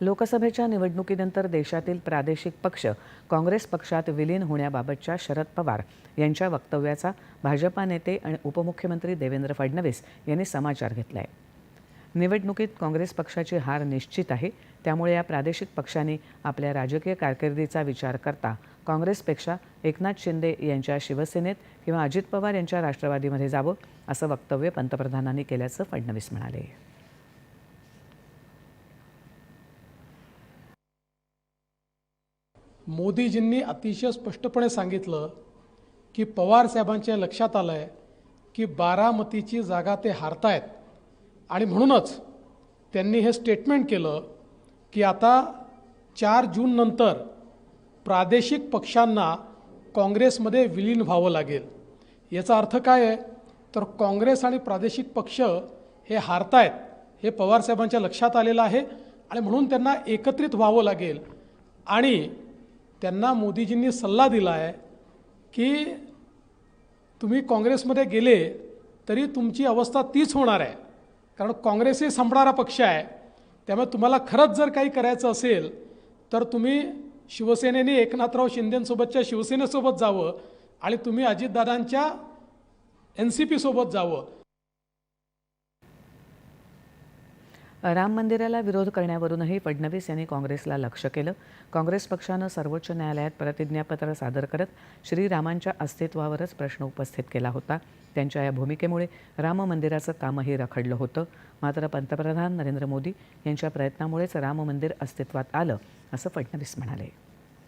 लोकसभेच्या निवडणुकीनंतर देशातील प्रादेशिक पक्ष काँग्रेस पक्षात विलीन होण्याबाबतच्या शरद पवार यांच्या वक्तव्याचा भाजपा नेते आणि उपमुख्यमंत्री देवेंद्र फडणवीस यांनी समाचार घेतला आहे निवडणुकीत काँग्रेस पक्षाची हार निश्चित आहे. त्यामुळे या प्रादेशिक पक्षांनी आपल्या राजकीय कारकिर्दीचा विचार करता काँग्रेसपेक्षा एकनाथ शिंदे यांच्या शिवसेनेत किंवा अजित पवार यांच्या राष्ट्रवादीमध्ये जावं असं वक्तव्य पंतप्रधानांनी केल्याचं फडणवीस म्हणाले. मोदीजींनी अतिशय स्पष्टपणे सांगितलं की पवार साहेबांच्या लक्षात आलं आहे की बारामतीची जागा ते हारतायत. आणि म्हणूनच त्यांनी हे स्टेटमेंट केलं की आता चार जूननंतर प्रादेशिक पक्षांना काँग्रेसमध्ये विलीन व्हावं लागेल. याचा अर्थ काय आहे? तर काँग्रेस आणि प्रादेशिक पक्ष हे हारतायत हे पवारसाहेबांच्या लक्षात आलेलं आहे आणि म्हणून त्यांना एकत्रित व्हावं लागेल. आणि त्यांना मोदीजींनी सल्ला दिला आहे की तुम्ही काँग्रेसमध्ये गेले तरी तुमची अवस्था तीच होणार आहे. कारण काँग्रेस हे संपणारा पक्ष आहे. त्यामुळे तुम्हाला खरंच जर काही करायचं असेल तर तुम्ही शिवसेनेने एकनाथराव शिंदेंसोबतच्या शिवसेनेसोबत जावं आणि तुम्ही अजितदादांच्या एन सी पीसोबत जावं. राम मंदिराला विरोध करण्यावरूनही फडणवीस यांनी काँग्रेसला लक्ष केलं. काँग्रेस पक्षानं सर्वोच्च न्यायालयात प्रतिज्ञापत्र सादर करत श्रीरामांच्या अस्तित्वावरच प्रश्न उपस्थित केला होता. त्यांच्या या भूमिकेमुळे राम मंदिराचं कामही रखडलं होतं. मात्र पंतप्रधान नरेंद्र मोदी यांच्या प्रयत्नामुळेच राम मंदिर अस्तित्वात आलं असं फडणवीस म्हणाले.